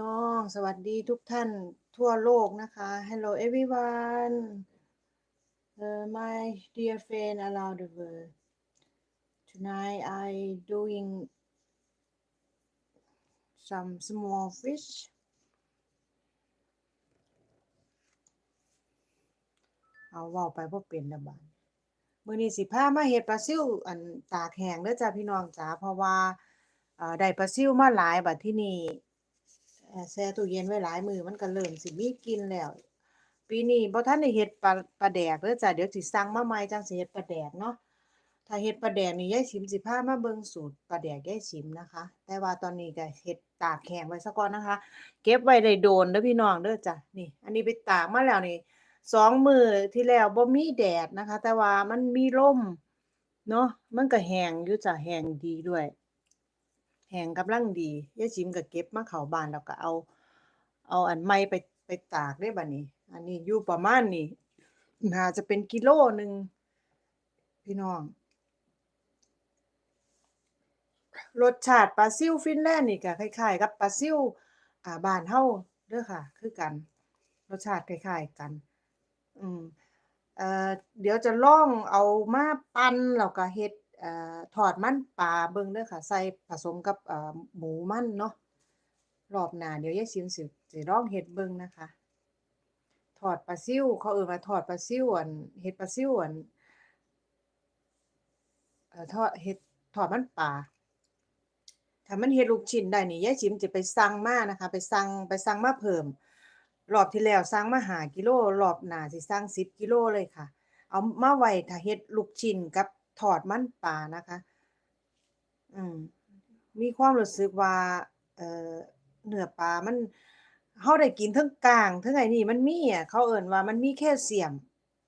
น้อง สวัสดีทุกท่านทั่วโลกนะคะ Hello everyone uh, my dear friend around the world tonight I doing some small fish เอาว้าไปบ่เป็นละบาดมื้อนี้สิพามาเฮ็ดปลาซิวอันตากแห้งเด้อจ้าพี่น้องจ๋าเพราะว่าได้ปลาซิวมาหลายบัดที่นี่ แช่ตู้เย็นไว้หลายมือมันก็เริ่มสิมีกินแล้ว ปีนี้บ่ทันได้เฮ็ดปลาปลาแดกเด้อจ้าเดี๋ยวสิสั่งมาใหม่จังสิเฮ็ดปลาแดกเนาะถ้าเฮ็ดปลาแดกนี่ยายฉิมสิพามาเบิ่งสูตรปลาแดกยายฉิมนะคะ แต่ว่าตอนนี้ก็เฮ็ดตากแห้งไว้ซะก่อนนะคะ เก็บไว้ได้โดนเด้อพี่น้องเด้อจ้ะนี่ อันนี้ไปตากมาแล้วนี่สองมือที่แล้วบ่มีแดดนะคะ แต่ว่ามันมีลมเนาะมันก็แห้งอยู่จ้ะแห้งดีด้วย แหงกำลังดียายฉิมก็เก็บมาเข้าบานแล้วก็เอา เอาอันใหม่ไปไปตากได้บัดนี้ อันนี้อยู่ประมาณนี้น่าจะเป็นกิโลหนึ่งพี่น้อง รสชาติปลาซิวฟินแลนด์นี่ก็คล้ายๆกับปลาซิวอ่าบ้านเฮาเด้อค่ะ คือกัน รสชาติคล้ายๆกัน อืมเอ่อเดี๋ยวจะล่องเอามาปั่นแล้วก็เฮ็ด เอ่อดมันปลาเบิ่งเด้อค่ะ ใส่ผสมกับหมูมันเนาะรอบหน้าเดี๋ยวยายซิมสิสิลองเฮ็ดเบิ่งนะคะทอดปลาซิ่วเขาเอิ้นว่าทอดปลาซิ่วอันเฮ็ดปลาซิวอันเอ่อทอดเฮ็ดทอดมันปลาถ้ามันเฮ็ดลูกชิ้นได้นี่ยายจิมจะไปสั่งมานะคะ ไปสั่งไปสั่งมาเพิ่ม รอบที่แล้วสั่งมา5กิโลรอบหน้าสิสั่ง10กิโลเลยค่ะ เอามาไว้ถ้าเฮ็ดลูกชิ้นกับ ทอดมันปลานะคะ อืมมีความรู้สึกว่า เอ่อเนื้อปลามันเฮาได้กินทั้งกลางทั้งไอ้นี่มันมีอะเขาเอิ้นว่ามันมีแคลเซียม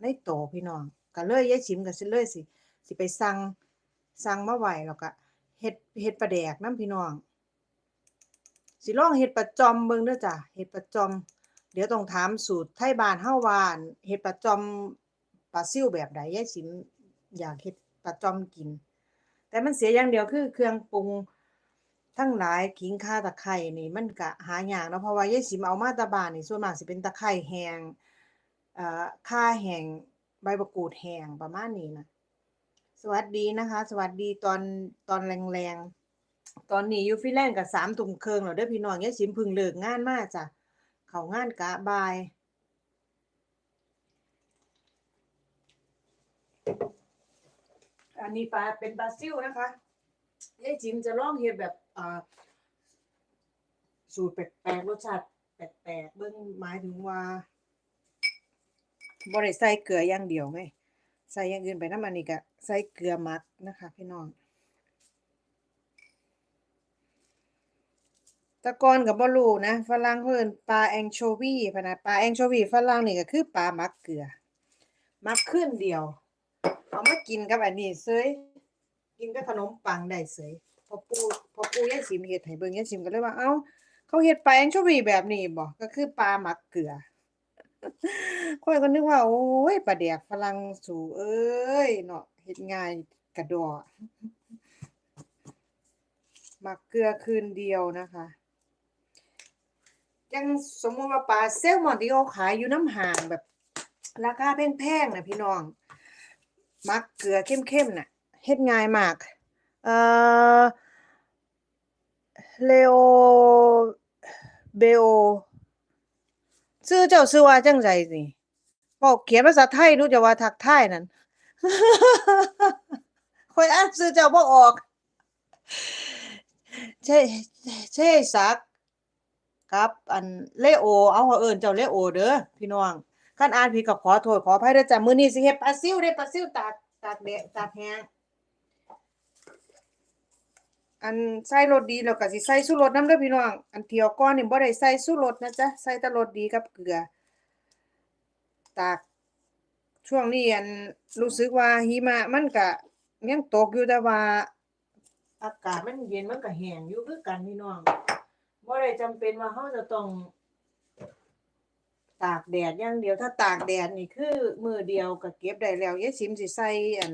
ในโตพี่น้องก็เลยยายจิ๋มก็สิเลยสิสิไปสั่งสั่งมาไว้แล้วก็เฮ็ดเฮ็ดปลาแดกน้ำพี่น้องสิลองเฮ็ดปลาจอมเบิ่งเด้อจ้ะเฮ็ดปลาจอม เดี๋ยวต้องถามสูตรไทบ้านเฮาว่านเฮ็ดปลาจอมปลาซิ่วแบบใดยายสิมอยากเฮ็ด ปลาจอมกิน แต่มันเสียอย่างเดียวคือเครื่องปรุงทั้งหลายขิงข่าตะไคร้นี่มันก็หายากเนาะเพราะว่ายายสิมเอามาต่บ้านนี่ส่วนมากสิเป็นตะไคร้แห้งเอ่อข่าแห้งใบมะกรูดแห้งประมาณนี้นะสวัสดีนะคะ สวัสดีตอนตอนแรงๆ ตอนนี้อยู่ฟิแลนด์ก็3ทุ่มครึ่งแล้วเด้อพี่น้องยายสิมพิ่งเลิกงานมากจ้ะเขางานกะบาย อันนี้ปลาเป็นปลาซิวนะคะยายจิมจะลองเฮ็ดแบบอ่าสูตรแปลกๆรสชาติแปลกๆเบิ่งหมายถึงว่าบ่ได้ใส่เกลืออย่างเดียวไงใส่อย่างอื่นไปน้ำมันนี่ก็ใส่เกลือมักนะคะ พี่น้องตะกอนก็บ่รู้นะฝรั่งเพิ่นปลาแองโชวีพนะปลาแองโชวีฝรั่งนี่ก็คือปลาหมักเกลือ มักคืนเดียว เอามากินกับอันนี้เสยกินกับขนมปังได้เสยพอปูพอปู่ยายสิมเฮ็ดให้เบิ่งยายสิมก็เลยว่าเอ้าเขาเฮ็ดปลาแองโชวีแบบนี้บ่ก็คือปลาหมักเกลือข้อยก็นึกว่า โอ้ยปลาแดกฝรั่งสูเอ้ยเนาะเฮ็ดง่ายกระดอหมักเกลือคืนเดียวนะคะจังสมมุติว่าปลาแซลมอนที่เขาขายอยู่น้ำห้างแบบ ราคาแพงๆน่ะพี่น้อง มักเกลือเข้มๆน่ะเฮ็ดง่ายมากเอ่อ Leo Beo ชื่อเจ้าชื่อว่าจังใดนี่เว้าเขียนภาษาไทยดูจะว่าทักไทยนั่นข้อยอ่านชื่อเจ้าบ่ออกเช่เชศักกับอันเลโอ เอาเอิ้นเจ้าเลโอเด้อพี่น้อง คันอ่านผิดก็ขอโทษขออภัยด้อจ้ะมื้อนี้สิเฮ็ดปลาซิวเด้ปลาซิวตากตากแดดตากแห้งอันใส่รสดีแล้วก็สิใส่ชูรสน้ำเด้อพี่น้อง อันเที่ยวก่อนนี่บ่ได้ใส่ชูรสนะจ๊ะใส่แต่รสดีกับเกลือ ตากช่วงนี้อันรู้สึกว่าหิมะมันก็ยังตกอยู่แต่ว่า อากาศมันเย็นมันก็แห้งอยู่คือกันพี่น้องบ่ได้จำเป็นว่าเราจะต้อง ตากแดดอย่างเดียวถ้าตากแดดนี่คือมือเดียวก็เก็บได้แล้วยายสิมสิใส่อัน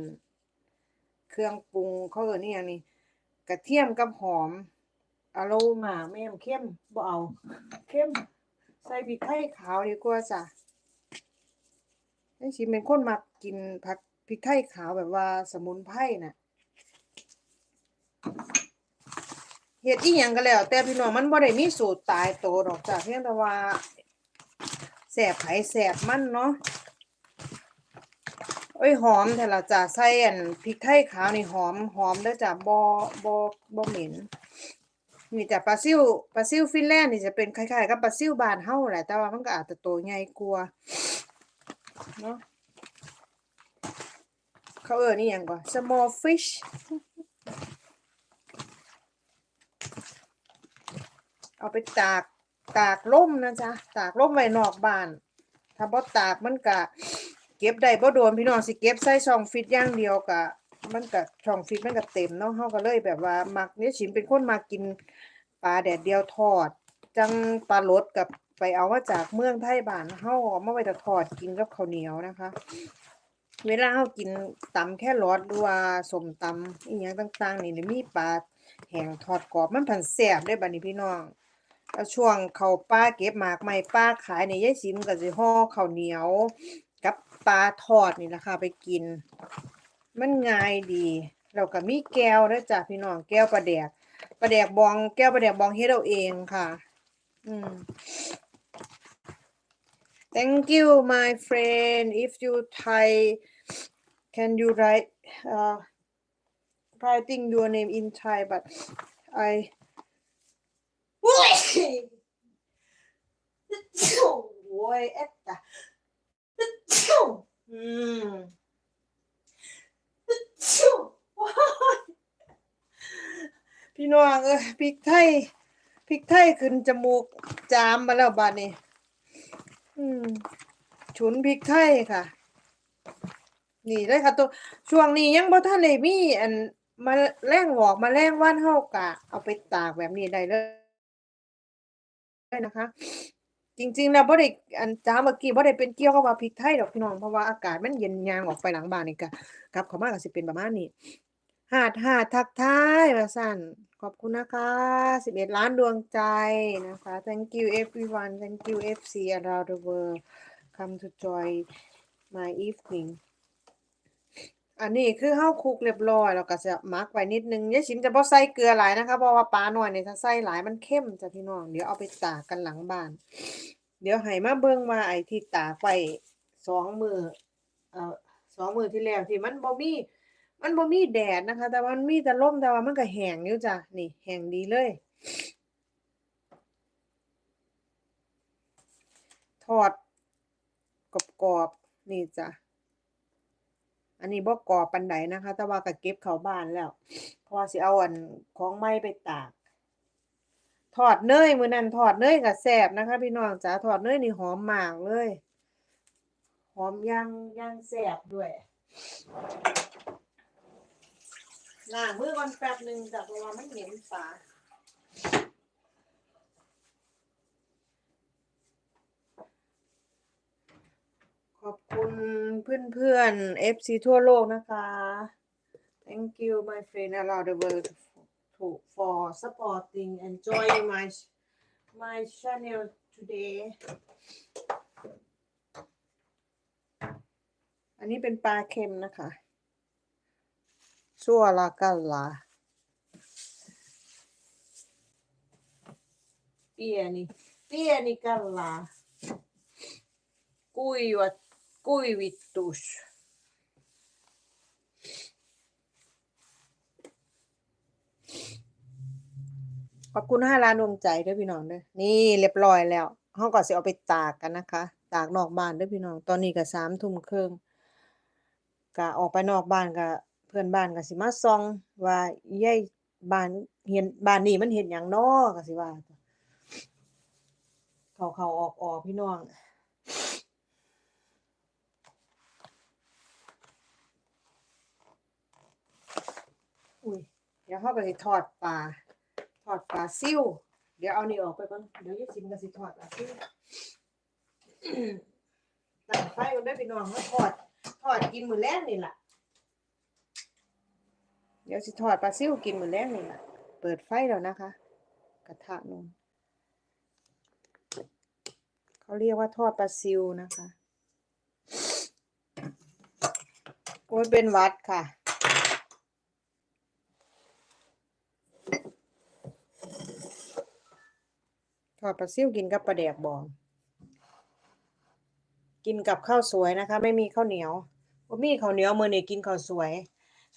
เครื่องปรุงเขาเอิ้นอิหยังนี่กระเทียมกับหอมอารมาแม่มเข้มบ่เอาเข้ม ใส่พริกไทยขาวดีกว่าจ้ะไอ้ชิมเป็นคนมักกินผักพริกไทยขาวแบบว่าสมุนไพรน่ะเฮ็ดอีหยังก็แล้ว แต่พี่น้องมันบ่ได้มีสูตรตายโตดอกจ้ะเพียงแต่ว่า แสบไผแสบมันเนาะโอ้ยหอมแต่ละจ้ะใส่อันพริกไทยขาวนี่หอมหอมเด้อจ้ะบ่บ่บ่เหม็นนี่จ้ะปลาซิวปลาซิวฟินแลนด์นี่จะเป็นคล้ายๆกับปลาซิวบานเฮาแหละแต่ว่ามันก็อาจจะโตใหญ่กว่าเนาะเขาเอิ้นนี่หยังก่อน small fish เอาไปตาก ตากล่มนะจ๊ะตากล่มไว้นอกบ้าน ถ้าบ่ตากมันก็เก็บได้บ่โดนพี่น้องสิเก็บใส่ช่องฟิตอย่างเดียวก็มันก็ช่องฟิตมันก็เต็มเนาะเฮาก็เลยแบบว่ามักเนี่ยฉิมเป็นคนมักกินปลาแดดเดียวทอด จังปลาลดกับไปเอามาจากเมืองไทยบ้านเฮาเอามาไว้แต่ทอดกินกับข้าวเหนียวนะคะ เวลาเฮากินตำแค่รสหรือว่าสมตำอีหยังต่าง ๆ นี่มีปลาแห้งทอดกรอบมันผันแซ่บเด้บัดนี้พี่น้อง แล้วช่วงเขาป้าเก็บหมากไม้ป้าขายในยายซิมก็สิห่อข้าวเหนียว กับปลาทอดนี่แหละค่ะไปกิน มันง่ายดีแล้วก็มีแก้วด้วยจ้ะพี่น้องแก้วปลาแดกปลาแดกบองแก้วปลาแดกบองเฮ็ดเอาเองค่ะ อืม Thank you my friend if you Thai can you write uh writing your name in Thai but I โอ้ยเอ็ดจ้ะอืมพี่น้องเอ้ยพริกไทยพริกไทยขึ้นจมูกจามมาแล้วบาดนี้อืมฉุนพริกไทยค่ะ นี่เลยค่ะตัวช่วงนี้ยังบ่ทันได้มีอันมาแรงหวอกมาแรงว่านเฮากะ เอาไปตากแบบนี้ได้เลย นะคะ จริงๆแล้วบ่ได้อันจ้าเมื่อกี้บ่ได้เป็นเกี่ยวกับว่าพริกไทยดอกพี่น้องเพราะว่าอากาศมันเย็นยางออกไปหลังบ้านนี่ก็กลับเข้ามาก็สิเป็นประมาณนี้หาดหาดทักทายว่าซั่นขอบคุณนะคะ11ล้านดวงใจนะคะ thank you everyone thank you FC around the world come to join my evening อันนี้คือเฮาคลุกเรียบร้อยแล้วก็จะมักไว้นิดนึงยายชิมจะบ่ใส่เกลือหลายนะคะเพราะว่าปลาหน้อยเนี่ยถ้าใส่หลายมันเข้มจ้ะพี่น้องเดี๋ยวเอาไปตากกันหลังบ้าน เดี๋ยวให้มาเบิ่งว่าไอ้ที่ตากไว้สองมือเอ่อสองมือที่แล้วที่มันบ่มีมันบ่มีแดดนะคะ แต่ว่ามันมีแต่ลมแต่ว่ามันก็แห้งอยู่จ้ะนี่แห้งดีเลยทอดกรอบๆนี่จ้ะ อันนี้บ่กรอปานใดนะคะ แต่ว่าก็เก็บเข้าบ้านแล้วเพราะว่าสิเอาอันของใหม่ไปตาก ทอดเนยมือนั้นทอดเนยก็แซบนะคะ พี่น้องจ๋าทอดเนยนี่หอมมากเลย หอมย่างย่างแซบด้วยล้างมือก่อนแป๊บหนึ่งจ้ะเพราะว่ามันเหม็นปาก อบคุณเพื่อนๆ FC ทั่วโลกนะคะ Thank you my friend around the world for supporting and joining my my channel today อันนี้เป็นปลาเค็มนะคะชั่วลากัลลาเปียนี่เปียนี่กัลลากุ ยวัดกุยวิตตุชขอบคุณห้าล้านดวงใจด้วยพี่น้องด้วยนี่เรียบร้อยแล้วห้องก็สิเอาไปตากกันนะคะ ตากนอกบ้านด้วยพี่น้อง ตอนนี้ก็สามทุ่มครึ่งก็ออกไปนอกบ้านก็เพื่อนบ้านก็สิมาส่อง ว่ายายบ้านเห็นบ้านนี้มันเห็นหยังน้อก็สิว่า เขาเขาออกออกพี่น้อง อุ้ย เดี๋ยวเขาก็สิทอดปลาทอดปลาซิ่วเดี๋ยวเอานี่ออกไปก่อนเดี๋ยวยายซิมก็สิทอดปลาซิ่วตั้งไฟกันได้พี่น้องมาทอดทอดกินมือแรงนี่แหละเดี๋ยวสิทอดปลาซิ่วกินมือแรงนี่แหละเปิดไฟแล้วนะคะ กระทะนู้นเขาเรียกว่าทอดปลาซิวนะคะโอ้ยเป็นวัดค่ะ ท อดปลาซิวกินกับปลาแดกบอง กินกับข้าวสวยนะคะ ไม่มีข้าวเหนียวบ่มีข้าวเหนียวมือนี้กินข้าวสวย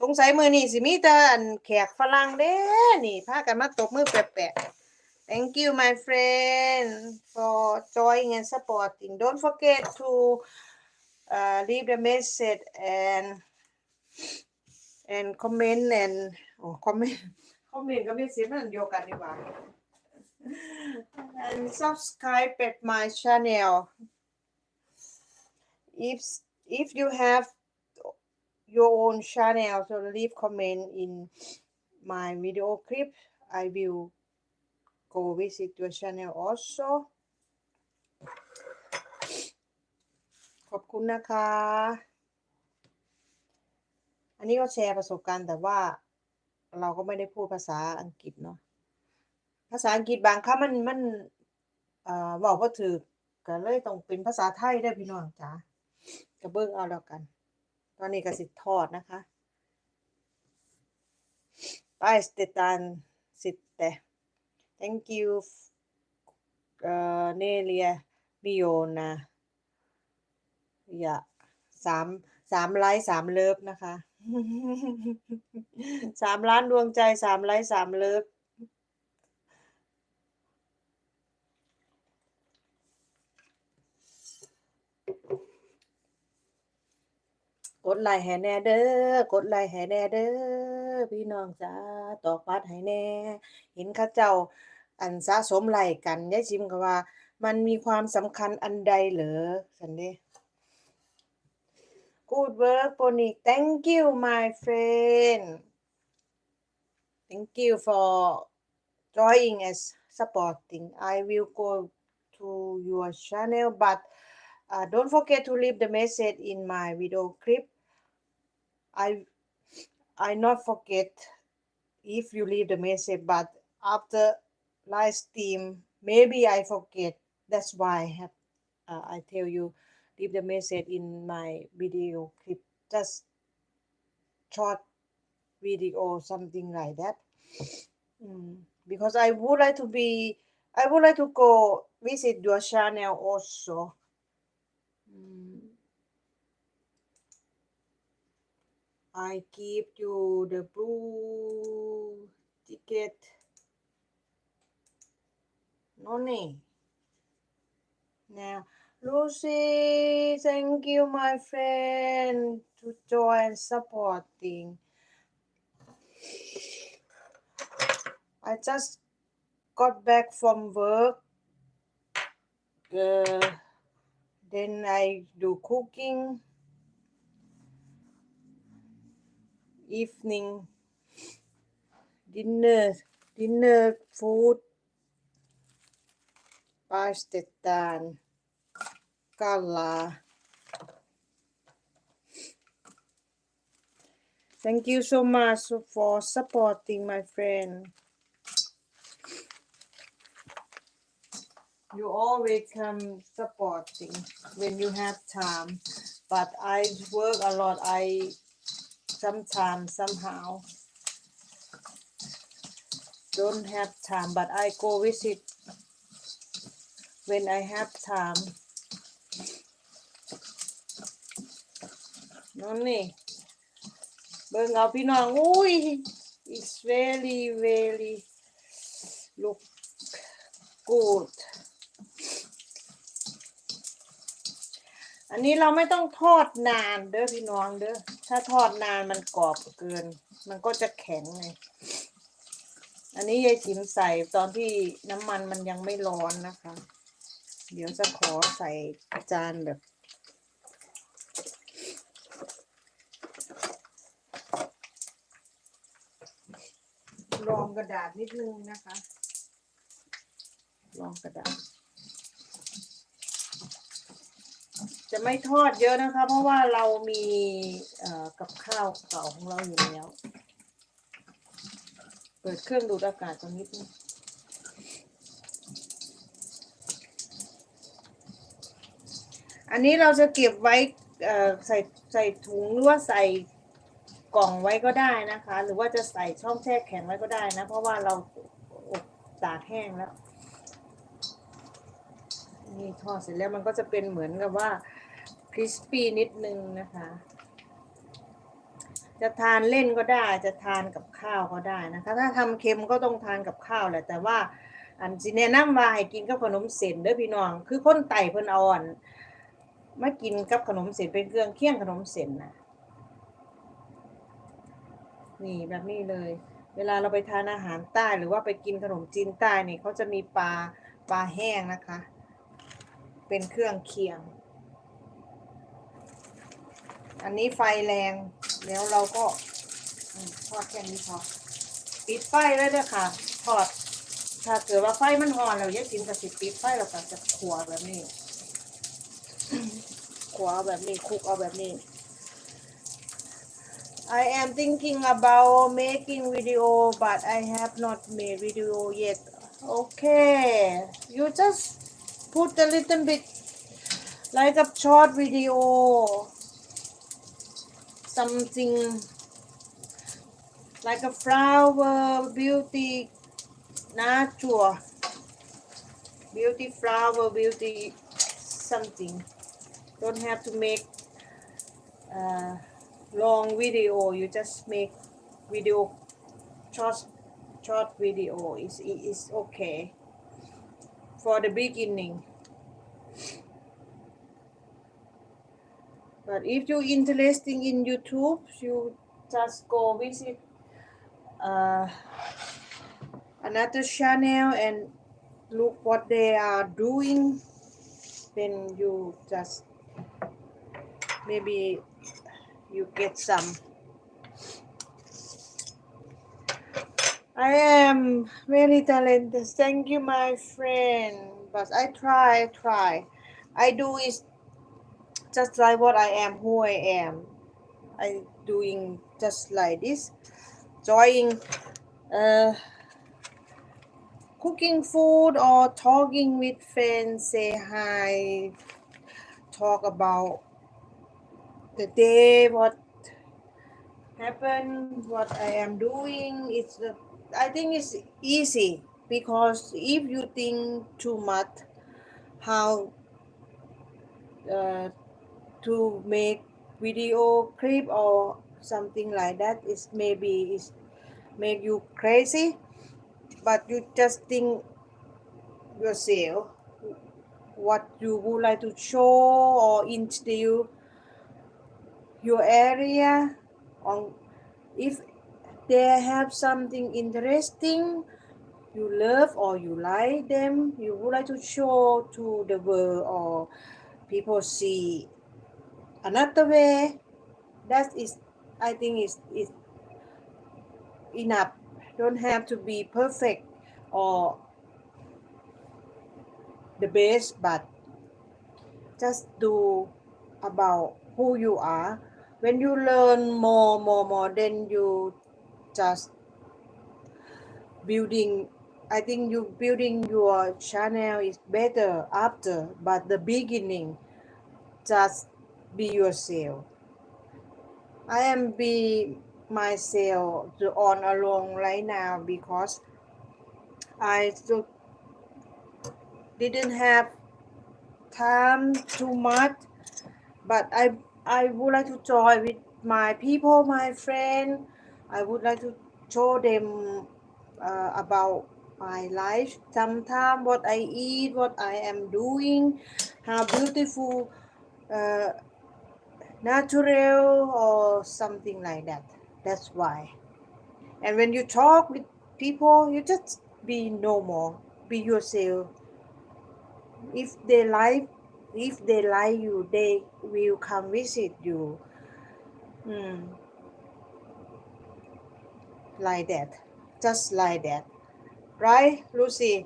สงสัยมือนี้สิมีแต่อันแขกฝรั่งเด้นี่พากันมาตบมือแปะๆ Thank you my friend for joining and supporting don't forget to uh, leave the message and and comment and อ๋อ comment comment กับ message มันอันเดียกันดีกว่า and subscribe at my channel if if you have your own channel so leave comment in my video clip i will go visit your channel also ขอบคุณนะคะ อันนี้ก็แชร์ประสบการณ์แต่ว่าเราก็ไม่ได้พูดภาษาอังกฤษเนาะ ภาษาอังกฤษบางคำมันมันอ่อเว้าบ่ถูกก็เลยต้องเป็นภาษาไทยเด้พี่น้องจ๋าก็เบิ่งเอาแล้วกัน ตอนนี้ก็สิทอดนะคะ Paistetaan sitten. Thank you uh, Nelia Biona อย่าสามสามไลค์สามเลิฟนะคะสามล้านดวงใจสามไลค์สามเลิฟ ดไลค์ให้แน่เด้อกดไลค์ให้แน่เด้อพี่น้องจ้าตอกบัตรให้แน่ เห็นเขาเจ้าอันสะสมไลค์กันยายชิมก็ว่า มันมีความสำคัญอันใดเหรอซั่นเด้ Good work, Pony. Thank you, my friend. Thank you for joining us, supporting. I will go to your channel, but uh, don't forget to leave the message in my video clip. I I not forget if you leave the message, but after live stream, maybe I forget. That's why I have uh, I tell you leave the message in my video clip. Just short video, or something like that. Mm, because I would like to be, I would like to go visit your channel also. Mm. I give you the blue ticket. No need. Now, Lucy, thank you, my friend, to join and supporting. I just got back from work. Uh, then I do cooking. Evening dinner, dinner food. Paistetaan kalaa. Thank you so much for supporting my friend. You always come supporting when you have time, but I work a lot. I sometimes somehow don't have time, but I go visit when I have time. นั่นนี่เบิ่งเอาพี่น้องอุ้ย it's very very look good นนี้เราไม่ต้องทอดนานเด้อพี่น้องเด้อ ถ้าทอดนานมันกรอบเกิน มันก็จะแข็งไง อันนี้ยายจิมใส่ตอนที่น้ำมันมันยังไม่ร้อนนะคะ เดี๋ยวจะขอใส่จานแบบ รองกระดาษนิดนึงนะคะ รองกระดาษ จะไม่ทอดเยอะนะคะ เพราะว่าเรามีกับข้าวเก่าของเราอยู่แล้ว เปิดเครื่องดูดอากาศตรงนิดนึงอันนี้เราจะเก็บไว้ใส่ใส่ถุงหรือว่าใส่กล่องไว้ก็ได้นะคะ หรือว่าจะใส่ช่องแช่แข็งไว้ก็ได้นะ เพราะว่าเราอบตากแห้งแล้วนี่ทอดเสร็จแล้วมันก็จะเป็นเหมือนกับว่า คริสปี้นิดนึงนะคะ จะทานเล่นก็ได้จะทานกับข้าวก็ได้นะคะ ถ้าทำเค็มก็ต้องทานกับข้าวแหละแต่ว่าอันสิแนะนำว่าให้กินกับขนมเส้นเด้อพี่น้อง คือคนไต่เพิ่นอาอันมากินกับขนมเส้นเป็นเครื่องเคียงขนมเส้นนะนี่แบบนี้เลย เวลาเราไปทานอาหารใต้หรือว่าไปกินขนมจีนใต้นี่เขาจะมีปลาปลาแห้งนะคะ เป็นเครื่องเคียง อันนี้ไฟแรงแล้วเราก็ทอดแค่นี้พอปิดไฟแล้วเด้อค่ะทอด ถ้าเกิดว่าไฟมันอ่อนแล้วยายจินก็สิปิดไฟแล้วก็จะขัวแบบนี้ขัวแบบนี้คลุกเอาแบบนี้ I am thinking about making video but I have not made video yet okay you just put a little bit like a short video something like a flower beauty nature. Beauty flower beauty something. Don't have to make uh, long video. You just make video short short video. Is is okay. For the beginning but if you're interested in youtube you just go visit uh, another channel and look what they are doing then you just maybe you get some I am very talented. Thank you, my friend. But I try, I try. I do is just like what I am, who I am. I doing just like this, enjoying uh, cooking food or talking with friends, say hi, talk about the day, what happened, what I am doing. It's the I think it's easy because if you think too much, how uh, to make video clip or something like that is maybe is make you crazy, but you just think yourself what you would like to show or introduce your area on if they have something interesting you love or you like them you would like to show to the world or people see another way that is i think is is enough. Don't have to be perfect or the best but just do about who you are. When you learn more more more then you just building i think you building your channel is better after but the beginning just be yourself i am be myself on alone right now because i still didn't have time too much but i i would like to join with my people my friend. I would like to show them uh, about my life. Sometime what i eat what i am doing how beautiful uh, natural or something like that. That's why. And when you talk with people you just be normal. Be yourself. If they like if they like you they will come visit you. Hmm. like that. Just like that. Right lucy?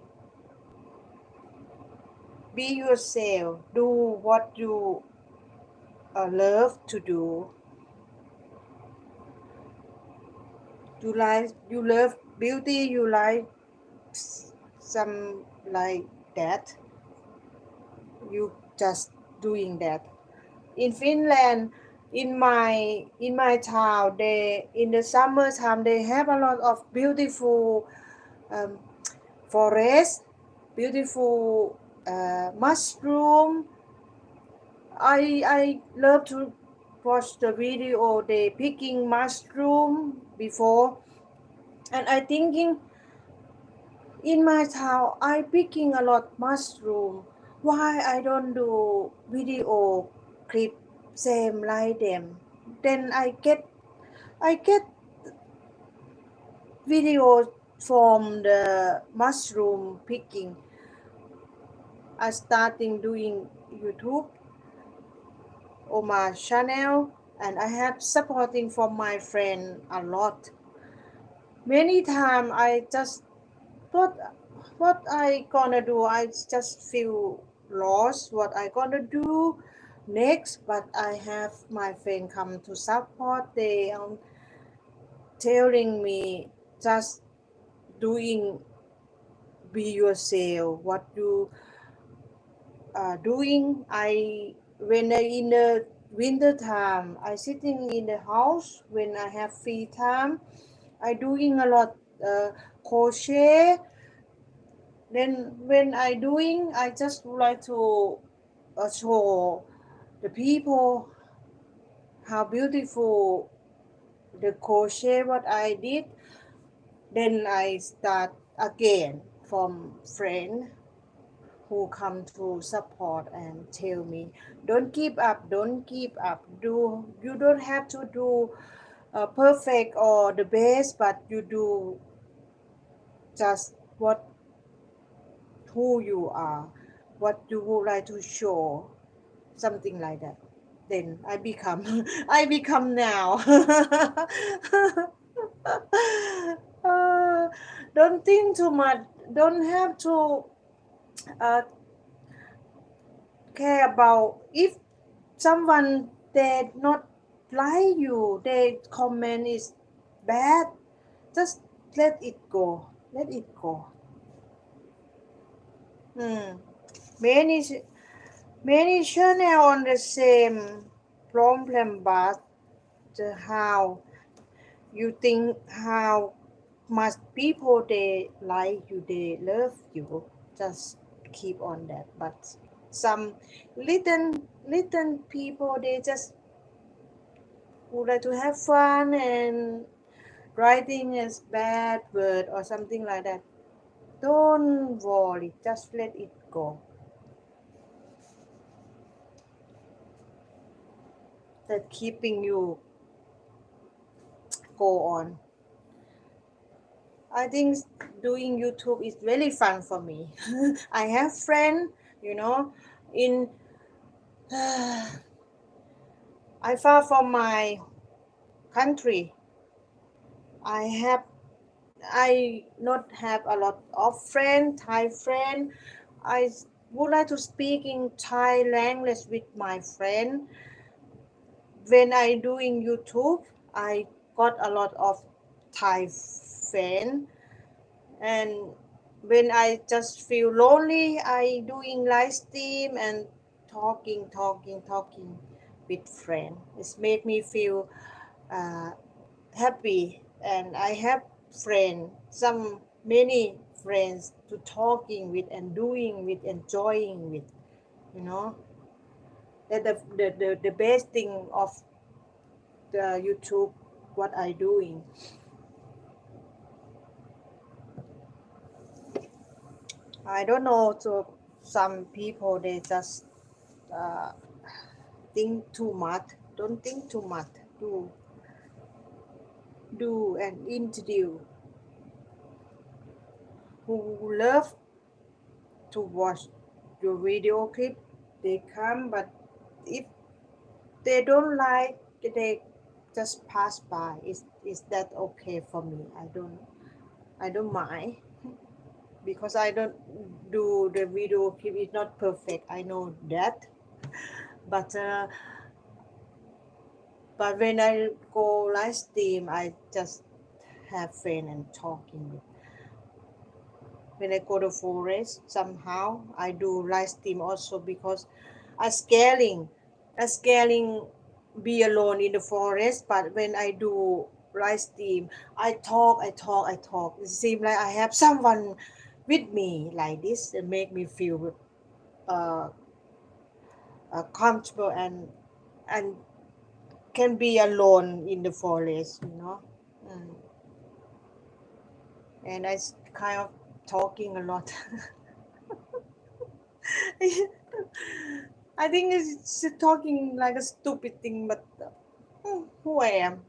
Be yourself. Do what you uh, love to do you like you love beauty you like some like that you just doing that. In Finland, in my in my town, they in the summertime they have a lot of beautiful um, forest, beautiful uh, mushroom. I I love to watch the video they picking mushroom before, and I thinking in my town I picking a lot mushroom. Why I don't do video clip same like them? Then I get I get video from the mushroom picking. I starting doing YouTube on my channel and I have supporting from my friend a lot. Many time I just what what I gonna do? I just feel lost what I gonna do next but I have my friend come to support. They um telling me just doing be yourself what you uh, doing. I when I in the winter time i sitting in the house when i have free time. I doing a lot uh, crochet. Then when i doing i just like to uh, show the people how beautiful the crochet what i did. Then i start again from friend who come to support and tell me don't give up don't give up. Do you don't have to do uh, perfect or the best but you do just what who you are what you would like to show something like that. Then i become i become now. Uh, don't think too much don't have to uh, care about if someone they not like you they comment is bad just let it go let it go hmm. many many channel on the same problem but the how you think how much people they like you they love you just keep on that. But some little little people they just would like to have fun and writing is bad word or something like that. Don't worry just let it go. That keeping you go on I think doing YouTube is really fun for me. I have friends, you know, in I far from my country. I have I not have a lot of friend, Thai friend. I would like to speak in Thai language with my friend. When I doing YouTube, I got a lot of Thai friend and when i just feel lonely i doing live stream and talking talking talking with friend. It's made me feel uh, happy. And i have friend some many friends to talking with and doing with enjoying with you know. That the, the, the, the best thing of the youtube what i doing I don't know. So some people they just uh, think too much. Don't think too much. Do do an interview. Who love to watch your video clip, they come. But if they don't like, they just pass by. Is is that okay for me? I don't. I don't mind because I don't do the video clip not perfect. I know that, but uh, but when I go live stream, I just have friend and talking. When I go to forest, somehow I do live stream also because a scaling, a scaling be alone in the forest. But when I do live stream, I talk, I talk, I talk. It seems like I have someone with me like this. It make me feel uh, uh, comfortable and and can be alone in the forest, you know. Mm. And I kind of talking a lot. I think it's talking like a stupid thing, but uh, who I am.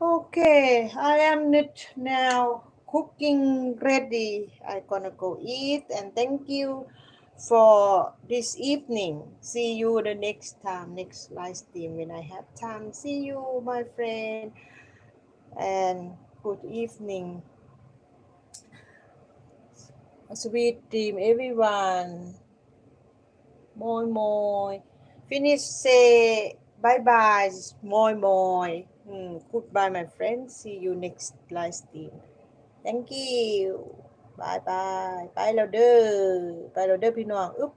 Okay, I am not now cooking ready. I gonna go eat and thank you for this evening. See you the next time, next live stream when I have time. See you, my friend, and good evening. Sweet dream, everyone. Moi moi. Finish say bye bye. Moi moi. Hmm, goodbye, my friend. See you next live stream. Thank you. Bye bye. ไปแล้วเด้อ ไปแล้วเด้อพี่น้อง อึ๊บ